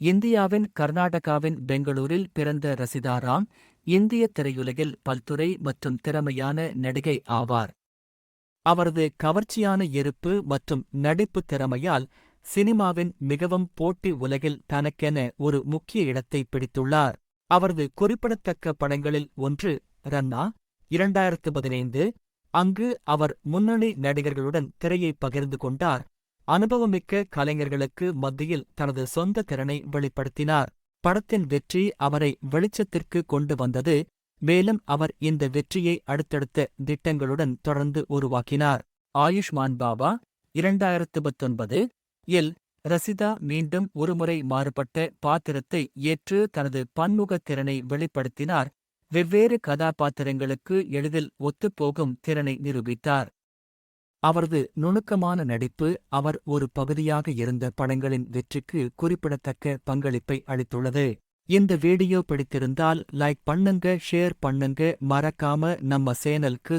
இந்தியாவின் கர்நாடகாவின் பெங்களூரில் பிறந்த ரசிதாராம் இந்திய திரையுலகில் பல்துறை மற்றும் திறமையான நடிகை ஆவார். அவரது கவர்ச்சியான இருப்பு மற்றும் நடிப்பு திறமையால் சினிமாவின் மிகவும் போட்டி உலகில் தனக்கென ஒரு முக்கிய இடத்தை பிடித்துள்ளார். அவரது குறிப்பிடத்தக்க படங்களில் ஒன்று ரன்னா இரண்டாயிரத்து பதினைந்து அங்கு அவர் முன்னணி நடிகர்களுடன் திரையை பகிர்ந்து கொண்டார். அனுபவமிக்க கலைஞர்களுக்கு மத்தியில் தனது சொந்த திறனை வெளிப்படுத்தினார். படத்தின் வெற்றி அவரை வெளிச்சத்திற்கு கொண்டு வந்தது மேலும் அவர் இந்த வெற்றியை அடுத்தடுத்த திட்டங்களுடன் தொடர்ந்து உருவாக்கினார். ஆயுஷ்மான் பாபா இரண்டாயிரத்து பத்தொன்பது இல் ரசிதா மீண்டும் ஒருமுறை மாறுபட்ட பாத்திரத்தை ஏற்று தனது பன்முகத் திறனை வெளிப்படுத்தினார். வெவ்வேறு கதாபாத்திரங்களுக்கு எளிதில் ஒத்துப்போகும் திறனை நிரூபித்தார். அவரது நுணுக்கமான நடிப்பு அவர் ஒரு பகுதியாக இருந்த படங்களின் வெற்றிக்கு குறிப்பிடத்தக்க பங்களிப்பை அளித்துள்ளது. இந்த வீடியோ பிடித்திருந்தால் லைக் பண்ணுங்க ஷேர் பண்ணுங்க மறக்காம நம்ம சேனலுக்கு